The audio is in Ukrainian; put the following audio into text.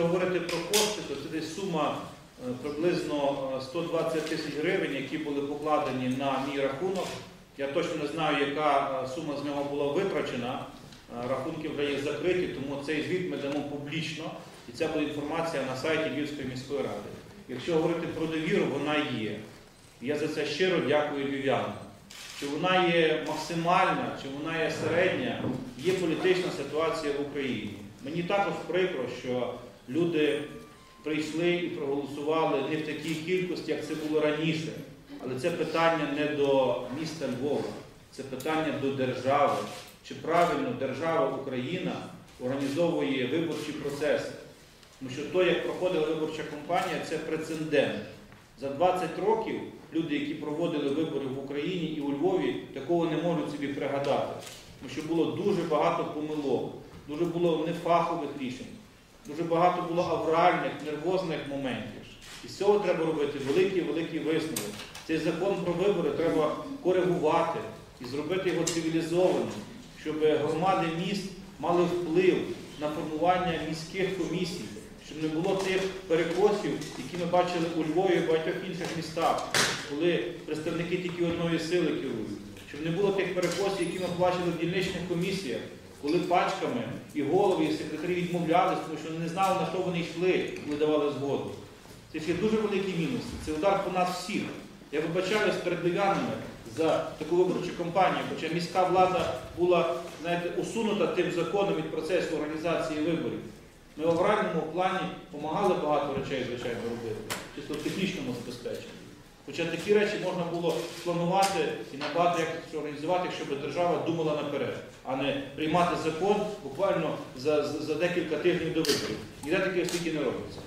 говорити про кошти, то це десь сума е, приблизно е, 120 тисяч гривень, які були покладені на мій рахунок. Я точно не знаю, яка е, сума з нього була витрачена. Е, Рахунки вже є закриті, тому цей звіт ми дамо публічно, і це буде інформація на сайті Львівської міської ради. Якщо говорити про довіру, вона є. Я за це щиро дякую львів'янам. Чи вона є максимальна, чи вона є середня, є політична ситуація в Україні. Мені також прикро, що люди прийшли і проголосували не в такій кількості, як це було раніше. Але це питання не до міста Львова, це питання до держави. Чи правильно держава Україна організовує виборчі процеси? Тому що то, як проходила виборча кампанія, це прецедент. За 20 років люди, які проводили вибори в Україні і у Львові, такого не можуть собі пригадати. Тому що було дуже багато помилок, дуже було нефахових рішень, дуже багато було авральних, нервозних моментів. І з цього треба робити великий-великий висновок. Цей закон про вибори треба коригувати і зробити його цивілізованим, щоб громади міст мали вплив на формування міських комісій, щоб не було тих перекосів, які ми бачили у Львові і багатьох інших містах, коли представники тільки одної сили керують. Щоб не було тих перекосів, які ми бачили в дільничних комісіях, коли пачками і голови, і секретарі відмовлялись, тому що не знали, на що вони йшли, коли давали згоду. Це є дуже великі мінуси. Це удар по нас всіх. Я вибачаюсь перед львів'янами за таку виборчу кампанію, хоча міська влада була знаєте, усунута тим законом від процесу організації виборів. Ми в авральному плані допомагали багато речей, звичайно, робити, чисто в технічному забезпеченні. Хоча такі речі можна було планувати і набагато як це організувати, щоб держава думала наперед, а не приймати закон буквально за, за, за декілька тижнів до виборів. Ніде таке стільки не робиться.